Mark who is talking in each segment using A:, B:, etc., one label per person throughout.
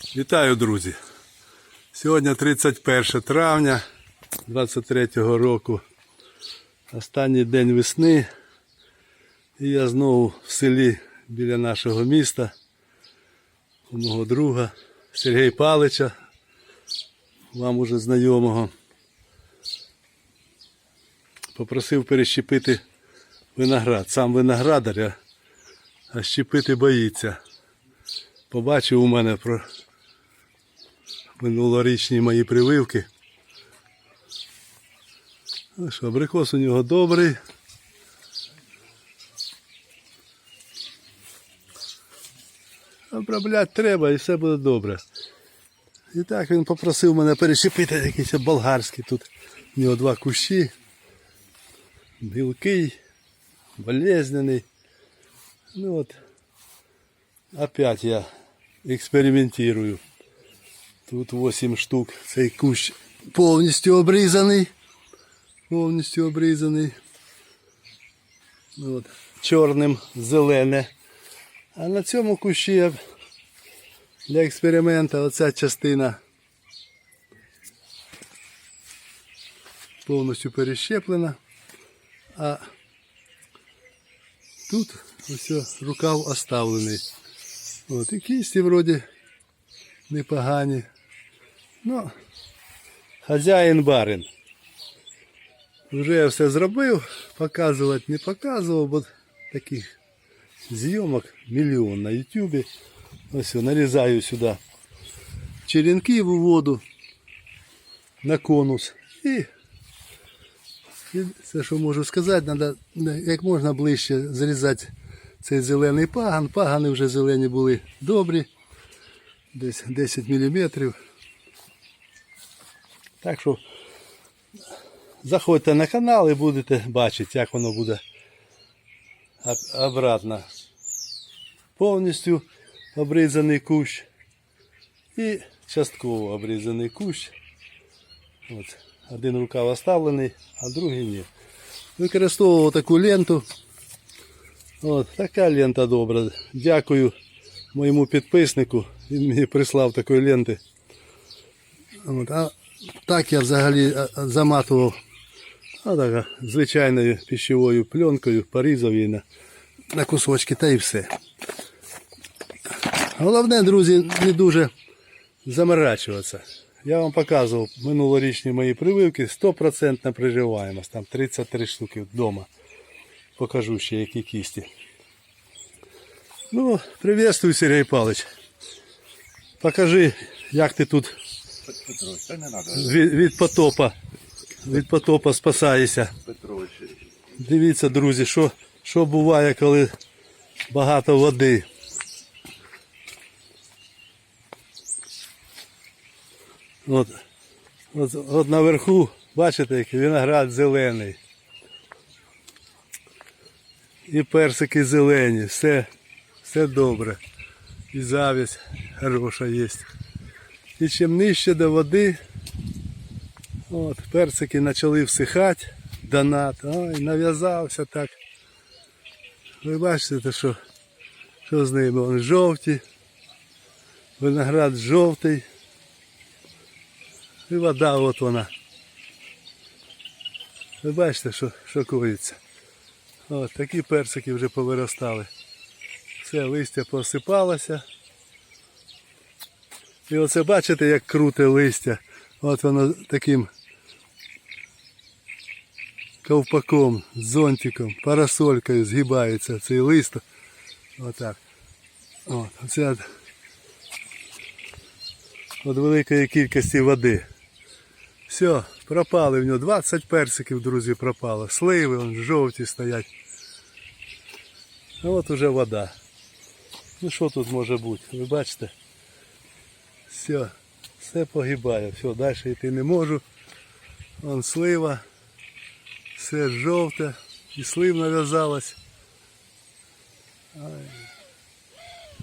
A: Вітаю, друзі! Сьогодні 31 травня 23-го року. Останній день весни. І я знову в селі біля нашого міста у мого друга Сергія Палича, вам уже знайомого. Попросив перещепити виноград. Сам виноградар, а- щепити боїться. Побачив у мене про минулорічні мої прививки. Ну що, абрикос у нього добрий. Обробляти треба і все буде добре. І так він попросив мене перещепити якийсь болгарський тут. У нього два кущі. Білкий, болезненний. Ну от, опять я експериментирую. Тут 8 штук. Цей кущ повністю обрізаний. Повністю обрізаний. От, чорним зелене. А на цьому кущі я для експерименту оця частина повністю перещеплена. А тут ось рукав оставлений. От, і кісті вроді непогані. Ну, хазяїн барин. Вже я все зробив, показувати не показував, бо таких зйомок мільйон на Ютубі. Ось нарізаю сюди черенків у воду на конус. І, і це, що можу сказати, треба як можна ближче зрізати цей зелений паган. Пагани вже зелені були добрі. Десь 10 мм. Так що заходьте на канал і будете бачити, як воно буде обратно. Повністю обрізаний кущ і частково обрізаний кущ. От. Один рукав оставлений, а другий ні. Використовував таку ленту. От, така лента добра. Дякую моєму підписнику. Він мені прислав такої ленти. От, а так я взагалі заматував а, так, звичайною пищевою пленкою, порізав її на, на кусочки та і все. Головне, друзі, не дуже заморачуватися. Я вам показував минулорічні мої прививки, 100% приживаємость, там 33 штуки вдома. Покажу ще які кісті. Ну, приветствую, Сергій Павлович. Покажи, як ти тут
B: Петрович, та не
A: від, від потопа, від потопа спасаєшся.
B: Петрович.
A: Дивіться, друзі, що, що буває, коли багато води. От, от, от наверху, бачите, який виноград зелений. І персики зелені, все, все добре. І завість хороша є. І чим нижче до води, От, персики почали всихати, донат. Ой, нав'язався так. Ви бачите, що, що з ними? Вони жовті. Виноград жовтий. І вода от вона. Ви бачите, що, що От такі персики вже повиростали. Все, листя посипалося. І оце бачите, як круте листя. От воно таким ковпаком, зонтиком, парасолькою згибається цей лист. Отак. От, оце от, от великої кількості води. Все, пропали в нього 20 персиків, друзі, пропало. Сливи вон, жовті стоять. А от уже вода. Ну що тут може бути? Ви бачите? Все, все погибає. Все, далі йти не можу. Вон слива. Все жовте. І слив нав'язалось. Ай.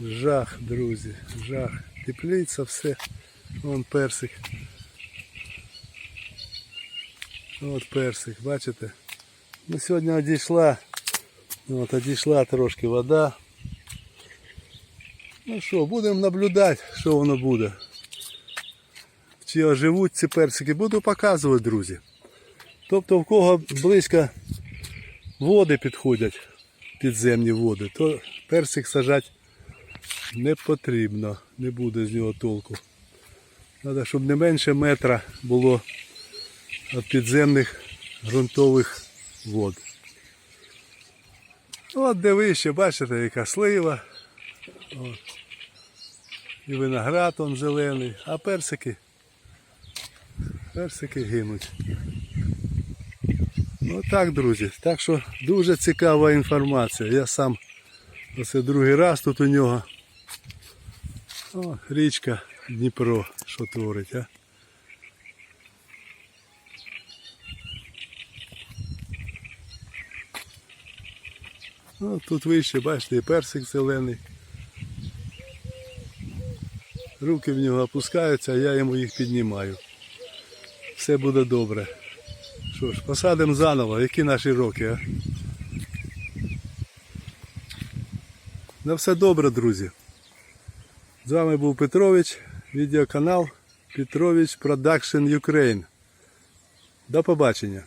A: Жах, друзі, жах. Тепліться все. Вон персик. От персик, бачите? Ну сьогодні одійшла. От одійшла трошки вода. Ну що, будемо наблюдати, що воно буде. Чи оживуть ці персики, буду показувати, друзі. Тобто, в кого близько води підходять, підземні води, то персик сажати не потрібно, не буде з нього толку. Треба, щоб не менше метра було підземних ґрунтових вод. От де вище, бачите, яка слива. От. І виноград он зелений, а персики. Персики гинуть. Ну так, друзі. Так що дуже цікава інформація. Я сам оце другий раз тут у нього. О, річка Дніпро, що творить, а? Ну, тут вище, бачите, і персик зелений. Руки в нього опускаються, а я йому їх піднімаю. Все буде добре. Що ж, посадимо заново, які наші роки, а? На все добре, друзі. З вами був Петрович, відеоканал Петрович Production Ukraine. До побачення.